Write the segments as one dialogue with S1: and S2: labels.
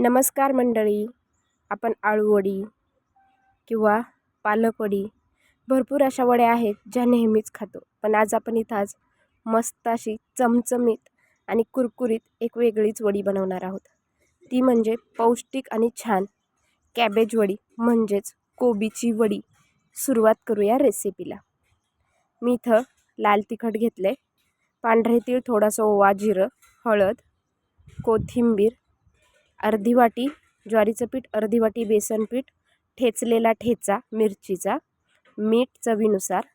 S1: नमस्कार मंडळी. आपण आळूवडी किंवा पालकवडी भरपूर अशा वड्या आहेत ज्या नेहमीच खातो. पण आज आपण इथं आज मस्त अशी चमचमीत आणि कुरकुरीत एक वेगळीच वडी बनवणार आहोत. ती म्हणजे पौष्टिक आणि छान कॅबेज वडी म्हणजेच कोबीची वडी. सुरुवात करूया रेसिपीला. मी इथं लाल तिखट घेतले पांढरे तीळ थोडासा ओवा जिरं हळद कोथिंबीर अर्धी वाटी ज्वारीचं पीठ अर्धी वाटी बेसन पीठ ठेचलेला ठेचा मिरचीचा मीठ चवीनुसार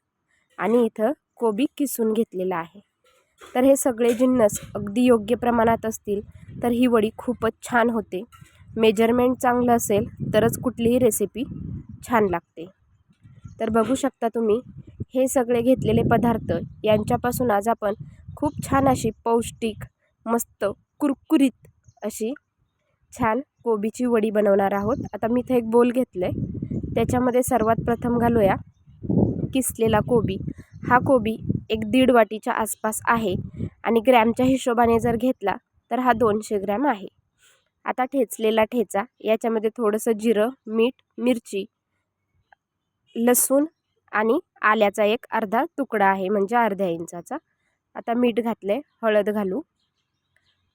S1: आणि इथं कोबी किसून घेतलेला आहे. तर हे सगळे जिन्नस अगदी योग्य प्रमाणात असतील तर ही वडी खूपच छान होते. मेजरमेंट चांगलं असेल तरच कुठलीही रेसिपी छान लागते. तर बघू शकता तुम्ही हे सगळे घेतलेले पदार्थ यांच्यापासून आज आपण खूप छान अशी पौष्टिक मस्त कुरकुरीत अशी छान कोबीची वडी बनवणार आहोत. आता मी इथे एक बोल घेतलं आहे त्याच्यामध्ये सर्वात प्रथम घालूया किसलेला कोबी. हा कोबी एक दीड वाटीच्या आसपास आहे आणि ग्रॅमच्या हिशोबाने जर घेतला तर हा दोनशे ग्रॅम आहे. आता ठेचलेला ठेचा याच्यामध्ये थोडंसं जिरं मीठ मिरची लसूण आणि आल्याचा एक अर्धा तुकडा आहे म्हणजे अर्ध्या इंचाचा. आता मीठ घातले हळद घालू.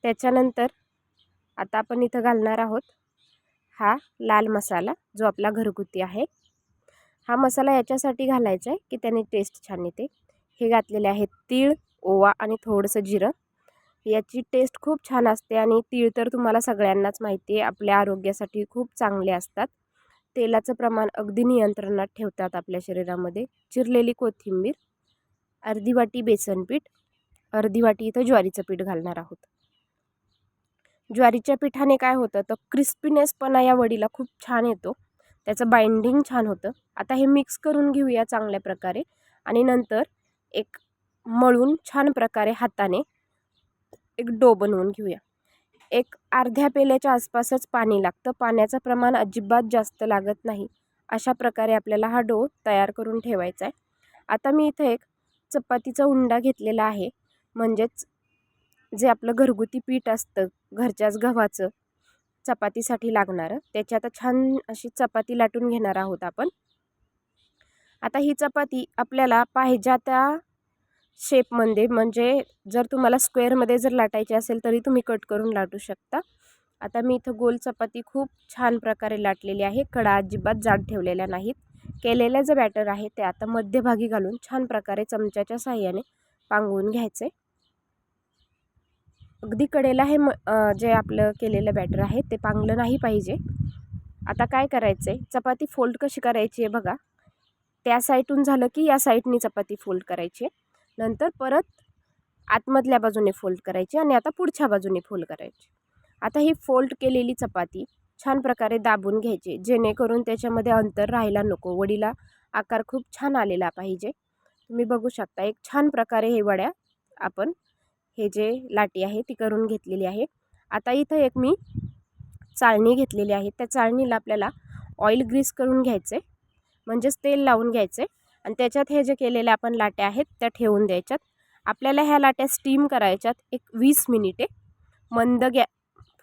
S1: त्याच्यानंतर आता आपण इथं घालणार आहोत हा लाल मसाला जो आपला घरगुती आहे. हा मसाला याच्यासाठी घालायचा आहे की त्याने टेस्ट छान येते. हे घातलेले आहेत तीळ ओवा आणि थोडंसं जिरं. याची टेस्ट खूप छान असते आणि तीळ तर तुम्हाला सगळ्यांनाच माहिती आहे आपल्या आरोग्यासाठी खूप चांगले असतात. तेलाचं प्रमाण अगदी नियंत्रणात ठेवतात आपल्या शरीरामध्ये. चिरलेली कोथिंबीर अर्धी वाटी बेसन पीठ अर्धी वाटी इथं ज्वारीचं पीठ घालणार आहोत. ज्वारीच्या पिठाने काय होतं तर क्रिस्पीनेसपणा या वडीला खूप छान येतो. त्याचं बाइंडिंग छान होतं. आता हे मिक्स करून घेऊया चांगल्या प्रकारे. आणि नंतर एक मळून छान प्रकारे हाताने एक डो बनवून घेऊया. एक अर्ध्या पेल्याच्या आसपासच पाणी लागतं. पाण्याचं प्रमाण अजिबात जास्त लागत नाही. अशा प्रकारे आपल्याला हा डो तयार करून ठेवायचा आहे. आता मी इथं एक चपातीचा उंडा घेतलेला आहे. म्हणजेच जे आपलं घरगुती पीठ असतं घरच्याच गव्हाचं चपातीसाठी लागणारं त्याची आता छान अशी चपाती लाटून घेणार आहोत आपण. आता ही चपाती आपल्याला पाहिजे त्या शेपमध्ये म्हणजे जर तुम्हाला स्क्वेअरमध्ये जर लाटायची असेल तरी तुम्ही कट करून लाटू शकता. आता मी इथं गोल चपाती खूप छान प्रकारे लाटलेली आहे. कडा अजिबात जाड ठेवलेल्या नाहीत. केलेलं जे बॅटर आहे ते आता मध्यभागी घालून छान प्रकारे चमच्याच्या साह्याने पांगवून घ्यायचे अगदी कडेला हे म जे आपलं केलेलं बॅटर आहे ते पांगलं नाही पाहिजे. आता काय करायचं आहे चपाती फोल्ड कशी करायची आहे बघा. त्या साईडून झालं की या साईडनी चपाती फोल्ड करायची आहे. नंतर परत आतमधल्या बाजूने फोल्ड करायची आणि आता पुढच्या बाजूने फोल्ड करायची. आता ही फोल्ड केलेली चपाती छान प्रकारे दाबून घ्यायची जेणेकरून त्याच्यामध्ये अंतर राहायला नको. वडीला आकार खूप छान आलेला पाहिजे. तुम्ही बघू शकता एक छान प्रकारे हे वड्या आपण हे जे लाटी आहे ती करून घेतलेली आहे. आता इथं एक मी चाळणी घेतलेली आहे. त्या चाळणीला आपल्याला ऑइल ग्रीस करून घ्यायचे म्हणजेच तेल लावून घ्यायचे आणि त्याच्यात हे जे केलेले आपण लाट्या आहेत त्या ठेवून द्यायच्यात. आपल्याला ह्या लाट्या स्टीम करायच्यात एक वीस मिनिटे मंद गॅ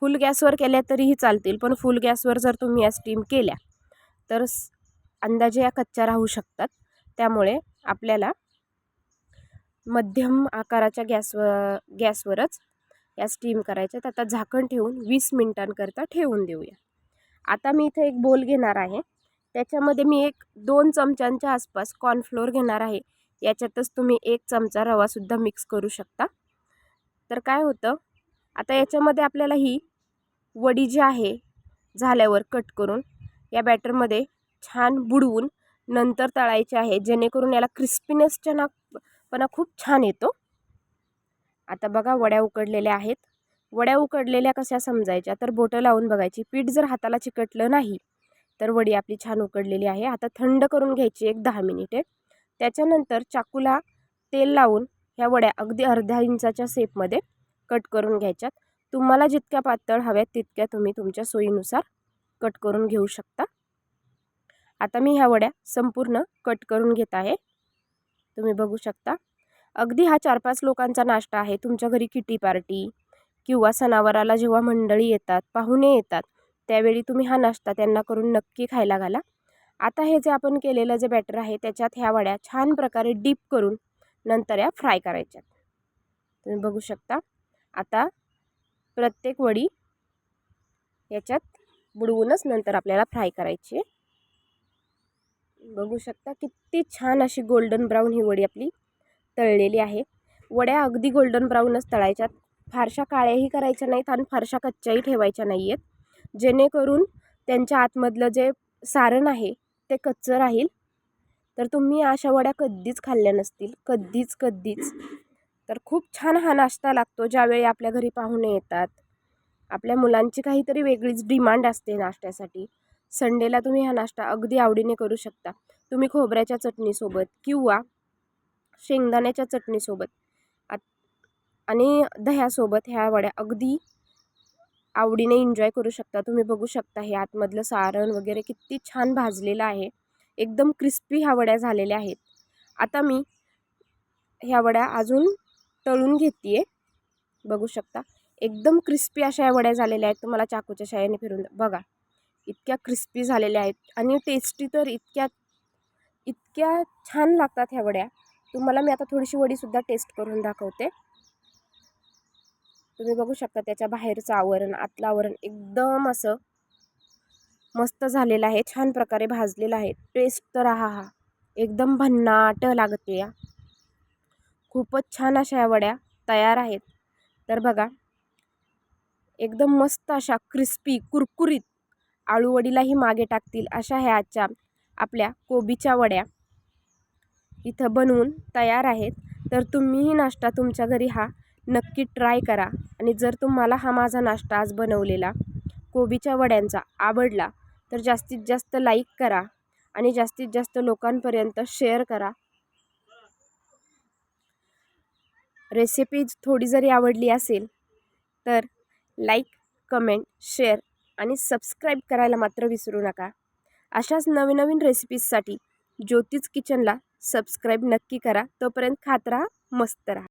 S1: फुल गॅसवर केल्या तरीही चालतील पण फुल गॅसवर जर तुम्ही या स्टीम केल्या तर अंदाजे या कच्च्या राहू शकतात. त्यामुळे आपल्याला मध्यम आकाराच्या गॅसवर गॅसवरच या स्टीम करायच्यात आता झाकण ठेवून वीस मिनटांकरता ठेवून देऊया. आता मी इथे एक बोल घेणार आहे. त्याच्यामध्ये मी एक दोन चमच्यांच्या आसपास कॉर्नफ्लोअर घेणार आहे. याच्यातच तुम्ही एक चमचा रवासुद्धा मिक्स करू शकता. तर काय होतं? आता याच्यामध्ये आपल्याला ही वडी जी आहे झाल्यावर कट करून या बॅटरमध्ये छान बुडवून नंतर तळायचे आहे. जेणेकरून याला क्रिस्पीनेसच्या ना पण खूप छान येतो. आता बघा वड्या उकडलेल्या आहेत. वड्या उकडलेल्या कशा समजायच्या? तर बोटं लावून बघायची. पीठ जर हाताला चिकटलं नाही तर वडी आपली छान उकडलेली आहे. आता थंड करून घ्यायची एक दहा मिनिटे. त्याच्यानंतर चाकूला तेल लावून ह्या वड्या अगदी अर्ध्या इंचाच्या सेपमध्ये कट करून घ्यायच्यात. तुम्हाला जितक्या पातळ हव्यात तितक्या तुम्ही तुमच्या सोयीनुसार कट करून घेऊ शकता. आता मी ह्या वड्या संपूर्ण कट करून घेत आहे. तुम्ही बघू शकता. अगदी हा चार पाच लोकांचा नाश्ता आहे. तुमच्या घरी किटी पार्टी किंवा सणावाराला जेव्हा मंडळी येतात पाहुणे येतात त्यावेळी तुम्ही हा नाश्ता त्यांना करून नक्की खायला घाला. आता हे जे आपण केलेलं जे बॅटर आहे त्याच्यात ह्या वड्या छान प्रकारे डीप करून नंतर या फ्राय करायच्यात तुम्ही बघू शकता. आता प्रत्येक वडी याच्यात बुडवूनच नंतर आपल्याला फ्राय करायची आहे. बघू शकता किती छान अशी गोल्डन ब्राऊन ही वडी आपली तळलेली आहे. वड्या अगदी गोल्डन ब्राऊनच तळायच्यात. फारशा काळ्याही करायच्या नाहीत आणि फारशा कच्च्याही ठेवायच्या नाही आहेत जेणेकरून त्यांच्या आतमधलं जे सारण आहे ते कच्चं राहील. तर तुम्ही अशा वड्या कधीच खाल्ल्या नसतील. कधीच कधीच. तर खूप छान हा नाश्ता लागतो ज्यावेळी आपल्या घरी पाहुणे येतात. आपल्या मुलांची काहीतरी वेगळीच डिमांड असते नाश्त्यासाठी. संडेला तुम्ही हा नाश्ता अगदी आवडीने करू शकता. तुम्ही खोबऱ्याच्या चटणीसोबत किंवा शेंगदाण्याच्या चटणीसोबत आणि दह्यासोबत ह्या वड्या अगदी आवडीने एन्जॉय करू शकता. तुम्ही बघू शकता हे आतमधलं सारण वगैरे किती छान भाजलेलं आहे. एकदम क्रिस्पी ह्या वड्या झालेल्या आहेत. आता मी ह्या वड्या अजून तळून घेते बघू शकता. एकदम क्रिस्पी अशा ह्या वड्या झालेल्या आहेत. तुम्हाला चाकूच्या शायाने फिरून बघा. इतक्या क्रिस्पी झालेल्या आहेत. आणि टेस्टी तर इतक्या इतक्या छान लागतात ह्या वड्या. तुम्हाला मी आता थोडीशी वडीसुद्धा टेस्ट करून दाखवते. तुम्ही बघू शकता त्याच्या बाहेरचं आवरण आतलं आवरण एकदम असं मस्त झालेलं आहे. छान प्रकारे भाजलेलं आहे. टेस्ट तर हा हा एकदम भन्नाट लागते या. खूपच छान अशा या वड्या तयार आहेत. तर बघा एकदम मस्त अशा क्रिस्पी कुरकुरीत आळूवडीलाही मागे टाकतील अशा ह्या आजच्या आपल्या कोबीच्या वड्या. इथं बनवून तयार आहेत. तर तुम्हीही नाश्ता तुमच्या घरी हा नक्की ट्राय करा. आणि जर तुम्हाला हा माझा नाश्ता आज बनवलेला कोबीच्या वड्यांचा आवडला तर जास्तीत जास्त लाईक करा आणि जास्तीत जास्त लोकांपर्यंत शेअर करा. रेसिपीज थोडी जरी आवडली असेल तर लाईक कमेंट शेअर आणि सबस्क्राईब करायला मात्र विसरू नका. अशाच नवीनवीन रेसिपीजसाठी ज्योतिष किचनला सबस्क्राईब नक्की करा. तोपर्यंत खात राहा मस्त राहा.